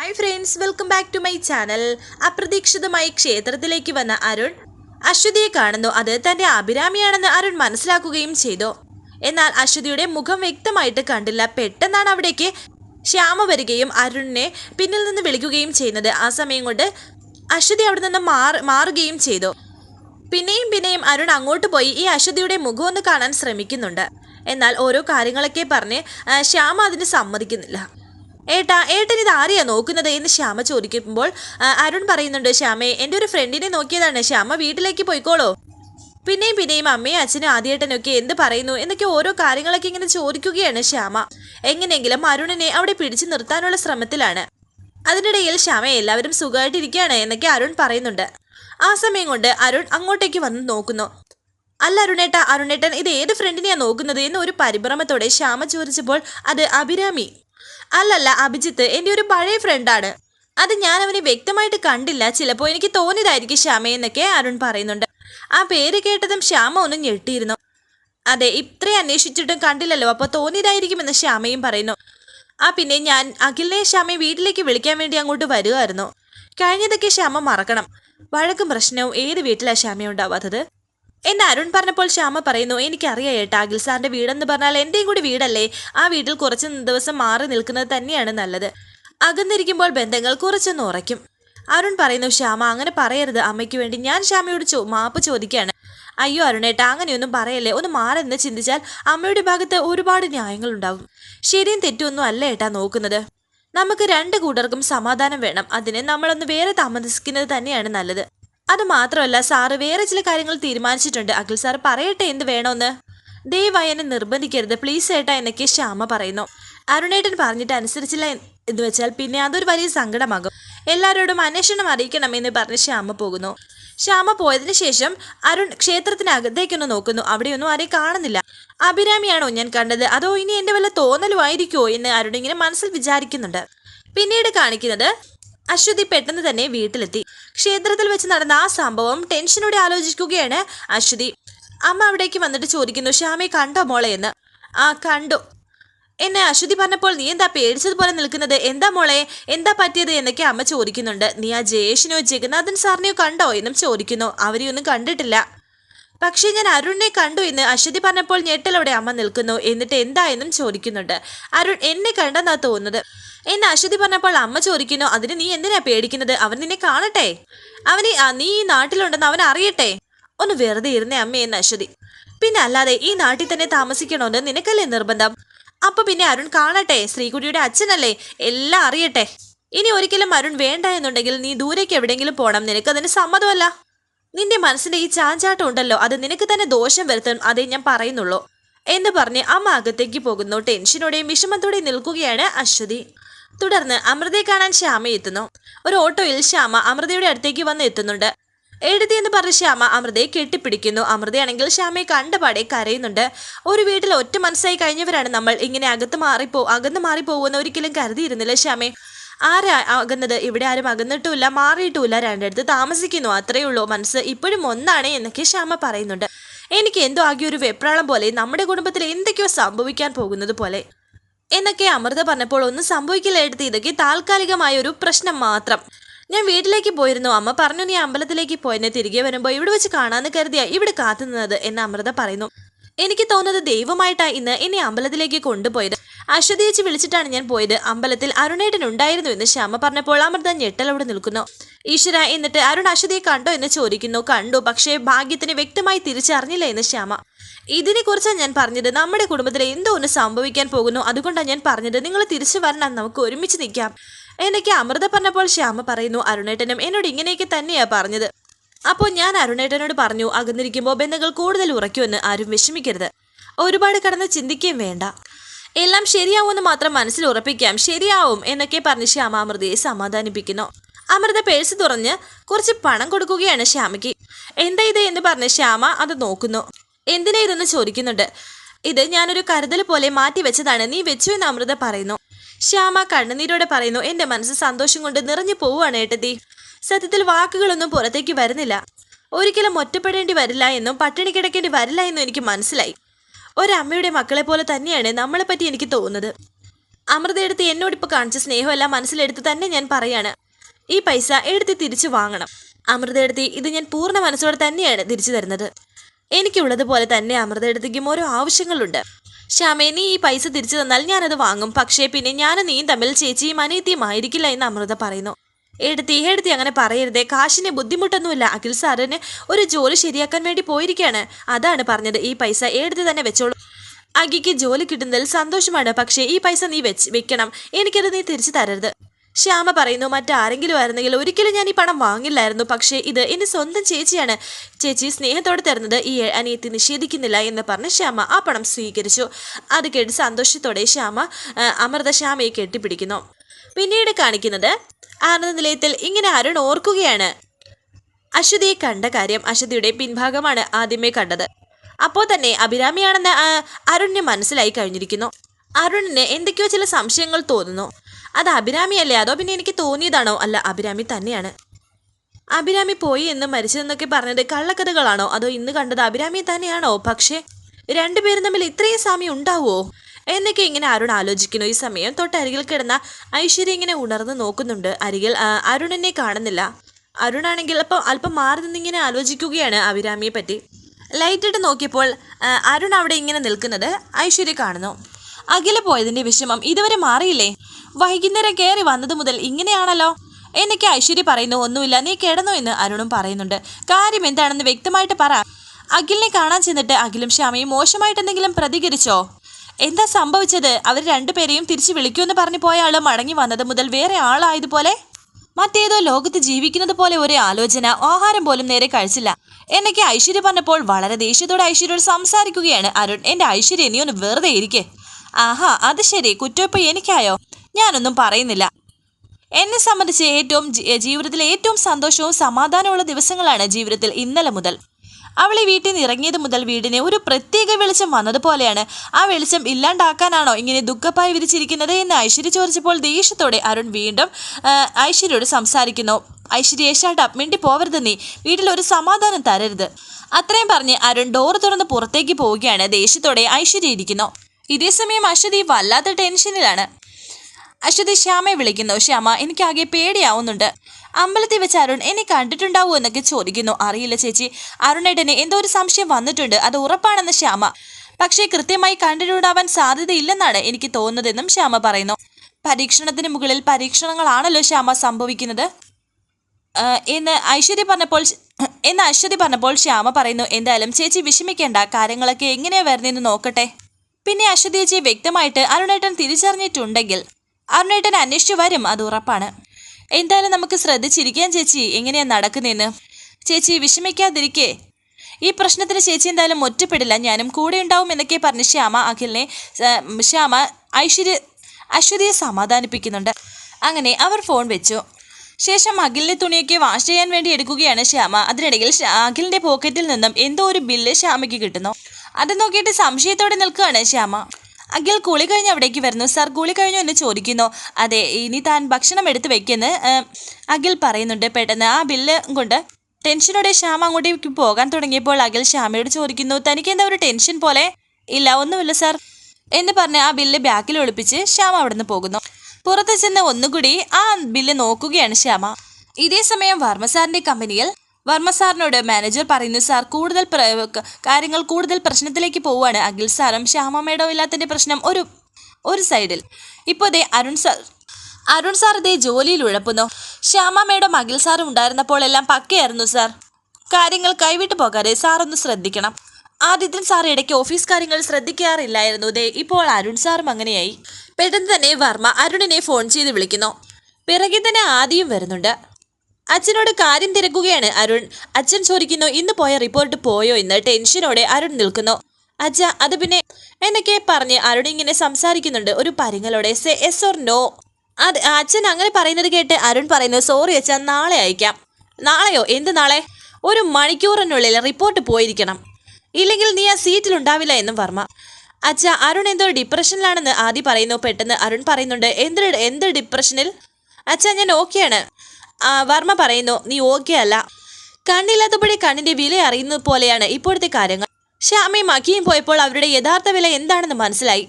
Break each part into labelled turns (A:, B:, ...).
A: Hi friends welcome back to my channel അപ്രതീക്ഷിതമായി ക്ഷേത്രത്തിലേക്ക് വന്ന അരുൺ അശ്വതിയെ കാണുന്നു. അത് തന്റെ അഭിരാമിയാണെന്ന് അരുൺ മനസ്സിലാക്കുകയും ചെയ്തു. എന്നാൽ അശ്വതിയുടെ മുഖം വ്യക്തമായിട്ട് കണ്ടില്ല. പെട്ടെന്നാണ് അവിടേക്ക് ശ്യാമ വരികയും അരുണിനെ പിന്നിൽ നിന്ന് വിളിക്കുകയും ചെയ്യുന്നത്. ആ സമയം കൊണ്ട് അശ്വതി അവിടെ നിന്ന് മാറുകയും ചെയ്തു. പിന്നെയും പിന്നെയും അരുൺ അങ്ങോട്ട് പോയി ഈ അശ്വതിയുടെ മുഖം ഒന്ന് കാണാൻ ശ്രമിക്കുന്നുണ്ട്. എന്നാൽ ഓരോ കാര്യങ്ങളൊക്കെ പറഞ്ഞ് ശ്യാമ അതിന് സമ്മതിക്കുന്നില്ല. ഏട്ടാ ഏട്ടൻ ഇത് ആരെയാ നോക്കുന്നത് എന്ന് ശ്യാമ ചോദിക്കുമ്പോൾ അരുൺ പറയുന്നുണ്ട് ശ്യാമേ എന്റെ ഒരു ഫ്രണ്ടിനെ നോക്കിയതാണ്. ശ്യാമ വീട്ടിലേക്ക് പോയിക്കോളോ. പിന്നെയും പിന്നെയും അമ്മയും അച്ഛനും ആദ്യേട്ടനൊക്കെ എന്ത് പറയുന്നു എന്നൊക്കെ ഓരോ കാര്യങ്ങളൊക്കെ ഇങ്ങനെ ചോദിക്കുകയാണ് ശ്യാമ. എങ്ങനെയെങ്കിലും അരുണിനെ അവിടെ പിടിച്ചു നിർത്താനുള്ള ശ്രമത്തിലാണ്. അതിനിടയിൽ ശ്യാമ എല്ലാവരും സുഖമായിട്ടിരിക്കുകയാണ് എന്നൊക്കെ അരുൺ പറയുന്നുണ്ട്. ആ സമയം കൊണ്ട് അരുൺ അങ്ങോട്ടേക്ക് വന്ന് നോക്കുന്നു. അല്ല അരുണേട്ട അരുണേട്ടൻ ഇത് ഏത് ഫ്രണ്ടിനെയാണ് നോക്കുന്നത്? എന്ന് ഒരു പരിഭ്രമത്തോടെ ശ്യാമ ചോദിച്ചപ്പോൾ അത് അഭിരാമി. അല്ലല്ല അഭിജിത്ത് എന്റെ ഒരു പഴയ ഫ്രണ്ടാണ് അത് ഞാൻ അവനെ വ്യക്തമായിട്ട് കണ്ടില്ല. ചിലപ്പോൾ എനിക്ക് തോന്നിയതായിരിക്കും ശ്യാമ എന്നൊക്കെ അരുൺ പറയുന്നുണ്ട്. ആ പേര് കേട്ടതും ശ്യാമ ഒന്ന് ഞെട്ടിയിരുന്നു. അതെ ഇത്രയും അന്വേഷിച്ചിട്ടും കണ്ടില്ലല്ലോ. അപ്പോൾ തോന്നിയതായിരിക്കുമെന്ന് ശ്യാമയും പറയുന്നു. ആ പിന്നെ ഞാൻ അഖിലിനെ ശ്യാമയെ വീട്ടിലേക്ക് വിളിക്കാൻ വേണ്ടി അങ്ങോട്ട് വരുമായിരുന്നു കഴിഞ്ഞതൊക്കെ ശ്യാമ മറക്കണം. വഴക്കും പ്രശ്നവും ഏത് വീട്ടിലാണ് ശ്യാമ ഉണ്ടാവാത്തത്? എന്ന് അരുൺ പറഞ്ഞപ്പോൾ ശ്യാമ പറയുന്നു എനിക്കറിയാം ഏട്ടാ അഖിൽ സാറിന്റെ വീടെന്ന് പറഞ്ഞാൽ എന്റെയും കൂടി വീടല്ലേ? ആ വീട്ടിൽ കുറച്ച് ദിവസം മാറി നിൽക്കുന്നത് തന്നെയാണ് നല്ലത്. അകന്നിരിക്കുമ്പോൾ ബന്ധങ്ങൾ കുറച്ചൊന്ന് ഉറയ്ക്കും. അരുൺ പറയുന്നു ശ്യാമ അങ്ങനെ പറയരുത്. അമ്മയ്ക്ക് വേണ്ടി ഞാൻ ശ്യാമയോട് ചോ മാപ്പ് ചോദിക്കുകയാണ്. അയ്യോ അരുണേട്ട അങ്ങനെയൊന്നും പറയല്ലേ? ഒന്ന് മാറെന്ന് ചിന്തിച്ചാൽ അമ്മയുടെ ഭാഗത്ത് ഒരുപാട് ന്യായങ്ങളുണ്ടാവും ശരിയും തെറ്റൊന്നും അല്ല ഏട്ടാ നോക്കുന്നത്. നമുക്ക് രണ്ട് കൂട്ടർക്കും സമാധാനം വേണം. അതിന് നമ്മളൊന്ന് വേറെ താമസിക്കുന്നത് തന്നെയാണ് നല്ലത്. അത് മാത്രമല്ല സാറ് വേറെ ചില കാര്യങ്ങൾ തീരുമാനിച്ചിട്ടുണ്ട്. അഖിൽ സാർ പറയട്ടെ എന്ത് വേണമെന്ന് ദയവായി എന്നെ നിർബന്ധിക്കരുത്. പ്ലീസ് ഏട്ടാ എന്നൊക്കെ ശ്യാമ പറയുന്നു. അരുണേട്ടൻ പറഞ്ഞിട്ട് അനുസരിച്ചില്ല എന്ന് വെച്ചാൽ പിന്നെ അതൊരു വലിയ സങ്കടമാകും. എല്ലാവരോടും അന്വേഷണം അറിയിക്കണം എന്ന് പറഞ്ഞ് ശ്യാമ പോകുന്നു. ശ്യാമ പോയതിനു ശേഷം അരുൺ ക്ഷേത്രത്തിനകത്തേക്കൊന്ന് നോക്കുന്നു. അവിടെയൊന്നും ആരെയും കാണുന്നില്ല. അഭിരാമിയാണോ ഞാൻ കണ്ടത്? അതോ ഇനി എന്റെ വല്ല തോന്നലുമായിരിക്കുമോ എന്ന് അരുൺ ഇങ്ങനെ മനസ്സിൽ വിചാരിക്കുന്നുണ്ട്. പിന്നീട് കാണിക്കുന്നത് അശ്വതി പെട്ടെന്ന് തന്നെ വീട്ടിലെത്തി. ക്ഷേത്രത്തിൽ വെച്ച് നടന്ന ആ സംഭവം ടെൻഷനോടെ ആലോചിക്കുകയാണ് അശ്വതി. അമ്മ അവിടേക്ക് വന്നിട്ട് ചോദിക്കുന്നു ശ്യാമയെ കണ്ടോ മോളെ എന്ന്? ആ കണ്ടു. എന്നെ അശ്വതി പറഞ്ഞപ്പോൾ നീ എന്താ പേടിച്ചതുപോലെ നിൽക്കുന്നത്? എന്താ മോളെ? എന്താ പറ്റിയത്? എന്നൊക്കെ അമ്മ ചോദിക്കുന്നുണ്ട്. നീ ആ ജയേഷിനോ ജഗന്നാഥൻ സാറിനെയോ കണ്ടോ? എന്നും ചോദിക്കുന്നു. അവരെയൊന്നും കണ്ടിട്ടില്ല. പക്ഷേ ഞാൻ അരുണിനെ കണ്ടു എന്ന് അശ്വതി പറഞ്ഞപ്പോൾ ഞെട്ടലോടെ അമ്മ നിൽക്കുന്നു. എന്നിട്ട് എന്താ? എന്നും ചോദിക്കുന്നുണ്ട്. അരുൺ എന്നെ കണ്ടെന്നാ തോന്നുന്നത്? എന്നെ അശ്വതി പറഞ്ഞപ്പോൾ അമ്മ ചോദിക്കുന്നു അതിന് നീ എന്തിനാ പേടിക്കുന്നത്? അവൻ നിന്നെ കാണട്ടെ. അവന് നീ ഈ നാട്ടിലുണ്ടെന്ന് അവൻ അറിയട്ടെ. ഒന്ന് വെറുതെ ഇരുന്നേ അമ്മ എന്ന് അശ്വതി. പിന്നെ അല്ലാതെ ഈ നാട്ടിൽ തന്നെ താമസിക്കണമെന്ന് നിനക്കല്ലേ നിർബന്ധം? അപ്പൊ പിന്നെ അരുൺ കാണട്ടെ. ശ്രീകുട്ടിയുടെ അച്ഛനല്ലേ. എല്ലാം അറിയട്ടെ. ഇനി ഒരിക്കലും അരുൺ വേണ്ട എന്നുണ്ടെങ്കിൽ നീ ദൂരേക്ക് എവിടെയെങ്കിലും പോകണം നിനക്കതിന് സമ്മതമല്ല. നിന്റെ മനസ്സിന്റെ ഈ ചാഞ്ചാട്ടം ഉണ്ടല്ലോ. അത് നിനക്ക് തന്നെ ദോഷം വരുത്തും. അതേ ഞാൻ പറയുന്നുള്ളൂ. എന്ന് പറഞ്ഞ് അമ്മ അകത്തേക്ക് പോകുന്നു. ടെൻഷനോടെയും വിഷമത്തോടെയും നിൽക്കുകയാണ് അശ്വതി. തുടർന്ന് അമൃതയെ കാണാൻ ശ്യാമ എത്തുന്നു. ഒരു ഓട്ടോയിൽ ശ്യാമ അമൃതയുടെ അടുത്തേക്ക് വന്ന് എത്തുന്നുണ്ട്. എഴുതി എന്ന് പറഞ്ഞ് ശ്യാമ അമൃതയെ കെട്ടിപ്പിടിക്കുന്നു. അമൃതയാണെങ്കിൽ ശ്യാമയെ കണ്ടപാടെ കരയുന്നുണ്ട്. ഒരു വീട്ടിൽ ഒറ്റ മനസ്സായി കഴിഞ്ഞവരാണ് നമ്മൾ. ഇങ്ങനെ അകത്ത് മാറിപ്പോ അകന്ന് മാറിപ്പോകുമെന്ന് ഒരിക്കലും കരുതിയിരുന്നില്ല ശ്യാമെ. ആരാ അകന്നത് ഇവിടെ ആരും അകന്നിട്ടുമില്ല മാറിയിട്ടുമില്ല. രണ്ടിടത്ത് താമസിക്കുന്നു. അത്രയേ ഉള്ളൂ. മനസ്സ് ഇപ്പോഴും ഒന്നാണ് എന്നൊക്കെ ശ്യാമ പറയുന്നുണ്ട്. എനിക്ക് എന്തോ ആകിയ ഒരു വെപ്രാളം പോലെ നമ്മുടെ കുടുംബത്തിൽ എന്തൊക്കെയോ സംഭവിക്കാൻ പോകുന്നത് പോലെ. എന്നൊക്കെ അമൃത പറഞ്ഞപ്പോൾ ഒന്നും സംഭവിക്കില്ല എടുത്ത് ഇതൊക്കെ താൽക്കാലികമായ ഒരു പ്രശ്നം മാത്രം. ഞാൻ വീട്ടിലേക്ക് പോയിരുന്നു. അമ്മ പറഞ്ഞു നീ അമ്പലത്തിലേക്ക് പോയെന്നെ തിരികെ വരുമ്പോൾ ഇവിടെ വെച്ച് കാണാന്ന് കരുതിയാ ഇവിടെ കാത്തുനിന്നത് എന്ന് അമൃത പറയുന്നു. എനിക്ക് തോന്നുന്നത് ദൈവമായിട്ടാ ഇന്ന് എന്നെ അമ്പലത്തിലേക്ക് കൊണ്ടുപോയത്. അശ്വതി ചേച്ചി വിളിച്ചിട്ടാണ് ഞാൻ പോയത്. അമ്പലത്തിൽ അരുണേട്ടൻ ഉണ്ടായിരുന്നു എന്ന് ശ്യാമ പറഞ്ഞപ്പോൾ അമൃത ഞെട്ടലോടെ നിൽക്കുന്നു. ഈശ്വര എന്നിട്ട് അരുൺ അശ്വതിയെ കണ്ടോ എന്ന് ചോദിക്കുന്നു. കണ്ടു പക്ഷേ ഭാഗ്യത്തിന് വ്യക്തമായി തിരിച്ചറിഞ്ഞില്ല എന്ന് ശ്യാമ. ഇതിനെക്കുറിച്ചാണ് ഞാൻ പറഞ്ഞത്. നമ്മുടെ കുടുംബത്തിൽ എന്തോ ഒന്ന് സംഭവിക്കാൻ പോകുന്നു. അതുകൊണ്ടാണ് ഞാൻ പറഞ്ഞത്. നിങ്ങൾ തിരിച്ചു വരണം. നമുക്ക് ഒരുമിച്ച് നിൽക്കാം. എന്നൊക്കെ അമൃത പറഞ്ഞപ്പോൾ ശ്യാമ പറയുന്നു. അരുണേട്ടനും എന്നോട് ഇങ്ങനെയൊക്കെ തന്നെയാ പറഞ്ഞത്. അപ്പോൾ ഞാൻ അരുണേട്ടനോട് പറഞ്ഞു അകന്നിരിക്കുമ്പോൾ ബന്ധങ്ങൾ കൂടുതൽ ഉറയ്ക്കുമെന്ന് ആരും വിഷമിക്കരുത്. ഒരുപാട് കടന്ന് ചിന്തിക്കുകയും വേണ്ട. എല്ലാം ശരിയാവുമെന്ന് മാത്രം മനസ്സിൽ ഉറപ്പിക്കാം. ശരിയാവും എന്നൊക്കെ പറഞ്ഞ് ശ്യാമ അമൃതയെ സമാധാനിപ്പിക്കുന്നു. അമൃത പേഴ്സ് തുറഞ്ഞ് കുറച്ച് പണം കൊടുക്കുകയാണ് ശ്യാമയ്ക്ക്. എന്താ ഇത് എന്ന് പറഞ്ഞ് ശ്യാമ അത് നോക്കുന്നു. എന്തിനാ ഇതെന്ന് ചോദിക്കുന്നുണ്ട്? ഇത് ഞാനൊരു കരുതൽ പോലെ മാറ്റി വെച്ചതാണ്. നീ വെച്ചു എന്ന് അമൃത പറയുന്നു. ശ്യാമ കണ്ണുനീരോടെ പറയുന്നു എന്റെ മനസ്സ് സന്തോഷം കൊണ്ട് നിറഞ്ഞു പോവുകയാണ് ഏട്ടത്തി. സത്യത്തിൽ വാക്കുകളൊന്നും പുറത്തേക്ക് വരുന്നില്ല. ഒരിക്കലും ഒറ്റപ്പെടേണ്ടി വരില്ല എന്നും പട്ടിണി കിടക്കേണ്ടി വരില്ല എന്നും എനിക്ക് മനസ്സിലായി. ഒരമ്മയുടെ മക്കളെ പോലെ തന്നെയാണ് നമ്മളെ പറ്റി എനിക്ക് തോന്നുന്നത്. അമൃതയെടുത്ത് എന്നോട് ഇപ്പൊ കാണിച്ച സ്നേഹമെല്ലാം മനസ്സിലെടുത്ത് തന്നെ ഞാൻ പറയാണ്. ഈ പൈസ എടുത്ത് തിരിച്ചു വാങ്ങണം. അമൃതയെടുത്ത് ഇത് ഞാൻ പൂർണ മനസ്സോടെ തന്നെയാണ് തിരിച്ചു തരുന്നത്. എനിക്കുള്ളതുപോലെ തന്നെ അമൃതയെടുത്തേക്കും ഓരോ ആവശ്യങ്ങളുണ്ട്. ശ്യാമേ നീ ഈ പൈസ തിരിച്ചു തന്നാൽ ഞാനത് വാങ്ങും. പക്ഷേ പിന്നെ ഞാനും നീയും തമ്മിൽ ചേച്ചിയും അനിയത്തിയും ആയിരിക്കില്ല എന്ന് അമൃത പറയുന്നു. എടുത്തി എടുത്തി അങ്ങനെ പറയരുതേ. കാശിന് ബുദ്ധിമുട്ടൊന്നുമില്ല. അഖിൽ സാറിന് ഒരു ജോലി ശരിയാക്കാൻ വേണ്ടി പോയിരിക്കുകയാണ്. അതാണ് പറഞ്ഞത്. ഈ പൈസ എടുത്ത് തന്നെ വെച്ചോളൂ. അഖിക്ക് ജോലി കിട്ടുന്നതിൽ സന്തോഷമാണ്. പക്ഷേ ഈ പൈസ നീ വെച്ച് വെക്കണം. എനിക്കത് നീ തിരിച്ചു തരരുത്. ശ്യാമ പറയുന്നു മറ്റാരെങ്കിലും ആയിരുന്നെങ്കിൽ ഒരിക്കലും ഞാൻ ഈ പണം വാങ്ങില്ലായിരുന്നു. പക്ഷേ ഇത് എന്റെ സ്വന്തം ചേച്ചിയാണ്. ചേച്ചി സ്നേഹത്തോടെ തരുന്നത് ഈ അനിയത്തി നിഷേധിക്കുന്നില്ല എന്ന് പറഞ്ഞ് ശ്യാമ ആ പണം സ്വീകരിച്ചു. അത് കേട്ട് സന്തോഷത്തോടെ ശ്യാമ അമൃത ശ്യാമയെ കെട്ടിപ്പിടിക്കുന്നു. പിന്നീട് കാണിക്കുന്നത് ആനന്ദ നിലയത്തിൽ ഇങ്ങനെ അരുൺ ഓർക്കുകയാണ്. അശ്വതിയെ കണ്ട കാര്യം അശ്വതിയുടെ പിൻഭാഗമാണ് ആദ്യമേ കണ്ടത്. അപ്പോൾ തന്നെ അഭിരാമിയാണെന്ന് അരുണിന് മനസ്സിലായി കഴിഞ്ഞിരിക്കുന്നു. അരുണിന് എന്തൊക്കെയോ ചില സംശയങ്ങൾ തോന്നുന്നു. അത് അഭിരാമിയല്ലേ? അതോ പിന്നെ എനിക്ക് തോന്നിയതാണോ? അല്ല അഭിരാമി തന്നെയാണ്. അഭിരാമി പോയി എന്ന് മരിച്ചതെന്നൊക്കെ പറഞ്ഞത് കള്ളക്കഥകളാണോ? അതോ ഇന്ന് കണ്ടത് അഭിരാമി തന്നെയാണോ? പക്ഷേ രണ്ടുപേരും തമ്മിൽ ഇത്രയും സാമ്യം ഉണ്ടാവുമോ എന്നൊക്കെ ഇങ്ങനെ അരുൺ ആലോചിക്കുന്നു. ഈ സമയം തൊട്ടരികിൽ കിടന്ന ഐശ്വര്യ ഇങ്ങനെ ഉണർന്ന് നോക്കുന്നുണ്ട്. അരികിൽ അരുണിനെ കാണുന്നില്ല. അരുണാണെങ്കിൽ അപ്പം അല്പം മാറി നിന്നിങ്ങനെ ആലോചിക്കുകയാണ് അഭിരാമിയെ പറ്റി. ലൈറ്റ് ഇട്ട് നോക്കിയപ്പോൾ അരുൺ അവിടെ ഇങ്ങനെ നിൽക്കുന്നത് ഐശ്വര്യ കാണുന്നു. അഖില പോയതിന്റെ വിഷമം ഇതുവരെ മാറിയില്ലേ? വൈകുന്നേരം കയറി വന്നത് മുതൽ ഇങ്ങനെയാണല്ലോ? എന്നൊക്കെ ഐശ്വര്യ പറയുന്നു. ഒന്നുമില്ല നീ കിടന്നു എന്ന് അരുണും പറയുന്നുണ്ട്. കാര്യം എന്താണെന്ന് വ്യക്തമായിട്ട് പറ. അഖിലിനെ കാണാൻ ചെന്നിട്ട് അഖിലും ശ്യാമയും മോശമായിട്ട് എന്തെങ്കിലും പ്രതികരിച്ചോ? എന്താ സംഭവിച്ചത്? അവർ രണ്ടുപേരെയും തിരിച്ചു വിളിക്കുമെന്ന് പറഞ്ഞു പോയ ആൾ മടങ്ങി വന്നത് മുതൽ വേറെ ആളായതുപോലെ? മറ്റേതോ ലോകത്ത് ജീവിക്കുന്നത് പോലെ ഒരു ആലോചന ആഹാരം പോലും നേരെ കഴിച്ചില്ല. എന്നൊക്കെ ഐശ്വര്യ പറഞ്ഞപ്പോൾ വളരെ ദേഷ്യത്തോടെ ഐശ്വര്യോട് സംസാരിക്കുകയാണ് അരുൺ. എന്റെ ഐശ്വര്യ നീ ഒന്ന് വെറുതെ ഇരിക്കെ. ആഹാ അത് ശരി. കുറ്റപ്പ് എനിക്കായോ? ഞാനൊന്നും പറയുന്നില്ല. എന്നെ സംബന്ധിച്ച് ഏറ്റവും ജീവിതത്തിലെ ഏറ്റവും സന്തോഷവും സമാധാനമുള്ള ദിവസങ്ങളാണ് ജീവിതത്തിൽ ഇന്നലെ മുതൽ. അവൾ ഈ വീട്ടിൽ നിന്ന് ഇറങ്ങിയത് മുതൽ വീടിന് ഒരു പ്രത്യേക വെളിച്ചം വന്നതുപോലെയാണ്. ആ വെളിച്ചം ഇല്ലാണ്ടാക്കാനാണോ ഇങ്ങനെ ദുഃഖപ്പായി വിരിച്ചിരിക്കുന്നത് എന്ന് ഐശ്വര്യ ചോദിച്ചപ്പോൾ ദേഷ്യത്തോടെ അരുൺ വീണ്ടും ഐശ്വര്യയോട് സംസാരിക്കുന്നു. ഐശ്വര്യ ഷാട്ട് മിണ്ടി പോവരുത് നീ. വീട്ടിൽ ഒരു സമാധാനം തരരുത്. അത്രയും പറഞ്ഞ് അരുൺ ഡോർ തുറന്ന് പുറത്തേക്ക് പോവുകയാണ്. ദേഷ്യത്തോടെ ഐശ്വര്യ ഇരിക്കുന്നു. ഇതേസമയം അശ്വതി വല്ലാത്ത ടെൻഷനിലാണ് അശ്വതി ശ്യാമയെ വിളിക്കുന്നു. ശ്യാമ എനിക്കാകെ പേടിയാവുന്നുണ്ട്. അമ്പലത്തിൽ വെച്ച് അരുൺ എന്നെ കണ്ടിട്ടുണ്ടാവോ എന്നൊക്കെ ചോദിക്കുന്നു. അറിയില്ല ചേച്ചി. അരുണേട്ടന് എന്തോ ഒരു സംശയം വന്നിട്ടുണ്ട്. അത് ഉറപ്പാണെന്ന് ശ്യാമ. പക്ഷേ കൃത്യമായി കണ്ടിട്ടുണ്ടാവാൻ സാധ്യതയില്ലെന്നാണ് എനിക്ക് തോന്നുന്നതെന്നും ശ്യാമ പറയുന്നു. പരീക്ഷണത്തിന് മുകളിൽ പരീക്ഷണങ്ങളാണല്ലോ ശ്യാമ സംഭവിക്കുന്നത്. എന്ന് ഐശ്വര്യ പറഞ്ഞപ്പോൾ എന്ന് അശ്വതി പറഞ്ഞപ്പോൾ ശ്യാമ പറയുന്നു എന്തായാലും ചേച്ചി വിഷമിക്കേണ്ട. കാര്യങ്ങളൊക്കെ എങ്ങനെയാ വരുന്നതെന്ന് നോക്കട്ടെ. പിന്നെ അശ്വതി ചേച്ചി വ്യക്തമായിട്ട് അരുണേട്ടൻ തിരിച്ചറിഞ്ഞിട്ടുണ്ടെങ്കിൽ അരുണേട്ടൻ അന്വേഷിച്ചു വരും അത് ഉറപ്പാണ്. എന്തായാലും നമുക്ക് ശ്രദ്ധിച്ചിരിക്കാം ചേച്ചി. എങ്ങനെയാണ് നടക്കുന്നതെന്ന്? ചേച്ചി വിഷമിക്കാതിരിക്കേ. ഈ പ്രശ്നത്തിന് ചേച്ചി എന്തായാലും ഒറ്റപ്പെടില്ല. ഞാനും കൂടെ ഉണ്ടാവും എന്നൊക്കെ പറഞ്ഞ് ശ്യാമ അഖിലിനെ ശ്യാമ ഐശ്വര്യ അശ്വതിയെ സമാധാനിപ്പിക്കുന്നുണ്ട്. അങ്ങനെ അവർ ഫോൺ വെച്ചു. ശേഷം അഖിലിന്റെ തുണിയൊക്കെ വാഷ് ചെയ്യാൻ വേണ്ടി എടുക്കുകയാണ് ശ്യാമ. അതിനിടയിൽ അഖിലിന്റെ പോക്കറ്റിൽ നിന്നും എന്തോ ഒരു ബില്ല് ശ്യാമയ്ക്ക് കിട്ടുന്നു. അത് നോക്കിയിട്ട് സംശയത്തോടെ നിൽക്കുകയാണ് ശ്യാമ. അഖിൽ കുളി കഴിഞ്ഞ് അവിടേക്ക് വരുന്നു. സാർ കുളി കഴിഞ്ഞു എന്ന് ചോദിക്കുന്നു. അതെ ഇനി താൻ ഭക്ഷണം എടുത്ത് വെക്കുന്നു അഖിൽ പറയുന്നുണ്ട് പെട്ടെന്ന്. ആ ബില്ല് കൊണ്ട് ടെൻഷനോടെ ശ്യാമ അങ്ങോട്ടേക്ക് പോകാൻ തുടങ്ങിയപ്പോൾ അഖിൽ ശ്യാമയോട് ചോദിക്കുന്നു തനിക്ക് എന്താ ഒരു ടെൻഷൻ പോലെ? ഇല്ല ഒന്നുമില്ല സാർ എന്ന് പറഞ്ഞ് ആ ബില്ല് ബാക്കിൽ ഒളിപ്പിച്ച് ശ്യാമ അവിടുന്ന് പോകുന്നു. പുറത്ത് ചെന്ന് ഒന്നുകൂടി ആ ബില്ല് നോക്കുകയാണ് ശ്യാമ. ഇതേ സമയം വർമ്മ സാറിന്റെ കമ്പനിയിൽ വർമ്മ സാറിനോട് മാനേജർ പറയുന്നു സാർ കൂടുതൽ കാര്യങ്ങൾ കൂടുതൽ പ്രശ്നത്തിലേക്ക് പോവുകയാണ്. അഖിൽ സാറും ശ്യാമ മേഡവും ഇല്ലാത്തതിന്റെ പ്രശ്നം ഒരു ഒരു സൈഡിൽ. ഇപ്പോൾ ദേ അരുൺ സാർ അരുൺ സാർ ഇതേ ജോലിയിൽ ഉഴപ്പുന്നു. ശ്യാമ മേഡം അഖിൽ സാറും ഉണ്ടായിരുന്നപ്പോൾ എല്ലാം പക്കയായിരുന്നു സാർ. കാര്യങ്ങൾ കൈവിട്ടു പോകാതെ സാർ ഒന്ന് ശ്രദ്ധിക്കണം. ആദിത്യൻ സാർ ഇടയ്ക്ക് ഓഫീസ് കാര്യങ്ങൾ ശ്രദ്ധിക്കാറില്ലായിരുന്നു ദേ. ഇപ്പോൾ അരുൺ സാറും അങ്ങനെയായി. പെട്ടെന്ന് തന്നെ വർമ്മ അരുണിനെ ഫോൺ ചെയ്ത് വിളിക്കുന്നു. പിറകെ തന്നെ ആദ്യം വരുന്നുണ്ട്. അച്ഛനോട് കാര്യം തിരക്കുകയാണ്. അരുൺ അച്ഛൻ ചോദിക്കുന്നു ഇന്ന് പോയ റിപ്പോർട്ട് പോയോ? എന്ന് ടെൻഷനോടെ അരുൺ നിൽക്കുന്നു. അച്ഛ അത് പിന്നെ എന്നൊക്കെ പറഞ്ഞ് അരുൺ ഇങ്ങനെ സംസാരിക്കുന്നുണ്ട്. ഒരു പരിങ്ങലോടെ സെ എസ് ഓർ നോ അത് അച്ഛൻ അങ്ങനെ പറയുന്നത് കേട്ട് അരുൺ പറയുന്നു സോറി അച്ഛ നാളെ അയക്കാം. നാളെയോ? എന്ത് നാളെ? ഒരു മണിക്കൂറിനുള്ളിൽ റിപ്പോർട്ട് പോയിരിക്കണം. ഇല്ലെങ്കിൽ നീ ആ സീറ്റിൽ ഉണ്ടാവില്ല എന്നും വർമ്മ. അച്ഛ അരുൺ എന്തോ ഡിപ്രഷനിലാണെന്ന് ആദ്യം പറയുന്നു. പെട്ടെന്ന് അരുൺ പറയുന്നുണ്ട്. എന്ത് എന്ത് ഡിപ്രഷനിൽ? അച്ഛ ഞാൻ ഓക്കെയാണ്. വർമ്മ പറയുന്നു നീ ഓക്കെ അല്ല. കണ്ണില്ലാത്തപ്പോഴേ കണ്ണിന്റെ വില അറിയുന്നത് പോലെയാണ് ഇപ്പോഴത്തെ കാര്യങ്ങൾ. ശ്യാമയും അക്കിയും പോയപ്പോൾ അവരുടെ യഥാർത്ഥ വില എന്താണെന്ന് മനസ്സിലായി.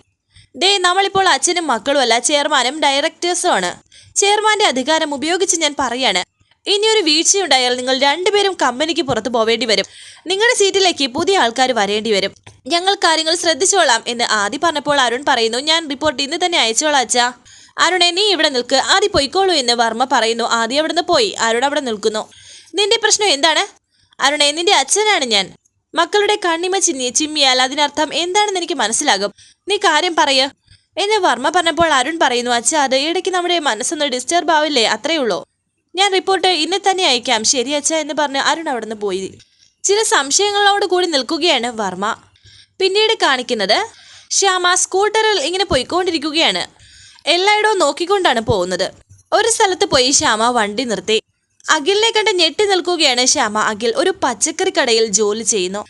A: ഡേ നമ്മളിപ്പോൾ അച്ഛനും മക്കളും അല്ല ചെയർമാനും ഡയറക്ടേഴ്സും ആണ്. ചെയർമാന്റെ അധികാരം ഉപയോഗിച്ച് ഞാൻ പറയാണ് ഇനിയൊരു വീഴ്ചയുണ്ടായാൽ നിങ്ങൾ രണ്ടുപേരും കമ്പനിക്ക് പുറത്തു പോവേണ്ടി വരും. നിങ്ങളുടെ സീറ്റിലേക്ക് പുതിയ ആൾക്കാർ വരേണ്ടി വരും. ഞങ്ങൾ കാര്യങ്ങൾ ശ്രദ്ധിച്ചോളാം എന്ന് ആദ്യം പറഞ്ഞപ്പോൾ അരുൺ പറയുന്നു ഞാൻ റിപ്പോർട്ട് ഇന്ന് തന്നെ അയച്ചോളാം അച്ഛാ. അരുണെ നീ ഇവിടെ നിൽക്ക്. ആദ്യ പൊയ്ക്കോളൂ എന്ന് വർമ്മ പറയുന്നു. ആദി അവിടുന്ന് പോയി. അരുൺ അവിടെ നിൽക്കുന്നു. നിന്റെ പ്രശ്നം എന്താണ്? അരുണെ നിന്റെ അച്ഛനാണ് ഞാൻ. മക്കളുടെ കണ്ണിമ ചിന്നി ചിമ്മിയാൽ അതിനർത്ഥം എന്താണെന്ന് എനിക്ക് മനസ്സിലാകും. നീ കാര്യം പറയ. എന്ന് വർമ്മ പറഞ്ഞപ്പോൾ അരുൺ പറയുന്നു അച്ഛ അത് ഇടയ്ക്ക് നമ്മുടെ മനസ്സൊന്ന് ഡിസ്റ്റർബ് ആവില്ലേ? അത്രേ ഉള്ളൂ. ഞാൻ റിപ്പോർട്ട് ഇന്ന് തന്നെ അയക്കാം. ശരി അച്ഛ എന്ന് പറഞ്ഞ് അരുൺ അവിടുന്ന് പോയി. ചില സംശയങ്ങളോട് കൂടി നിൽക്കുകയാണ് വർമ്മ. പിന്നീട് കാണിക്കുന്നത് ശ്യാമ സ്കൂട്ടറിൽ ഇങ്ങനെ പോയിക്കൊണ്ടിരിക്കുകയാണ്. എല്ലായിടവും നോക്കിക്കൊണ്ടാണ് പോകുന്നത്. ഒരു സ്ഥലത്ത് പോയി ശ്യാമ വണ്ടി നിർത്തി. അഖിലിനെ കണ്ട് ഞെട്ടി നിൽക്കുകയാണ് ശ്യാമ. അഖിൽ ഒരു പച്ചക്കറി കടയിൽ ജോലി ചെയ്യുന്നു.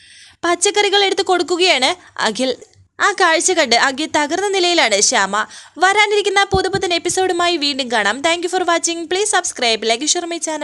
A: പച്ചക്കറികൾ എടുത്ത് കൊടുക്കുകയാണ് അഖിൽ. ആ കാഴ്ച കണ്ട് അഖിൽ തകർന്ന നിലയിലാണ് ശ്യാമ. വരാനിരിക്കുന്ന പുതുപുത്തൻ എപ്പിസോഡുമായി വീണ്ടും കാണാം. Thank for watching please subscribe like share my channel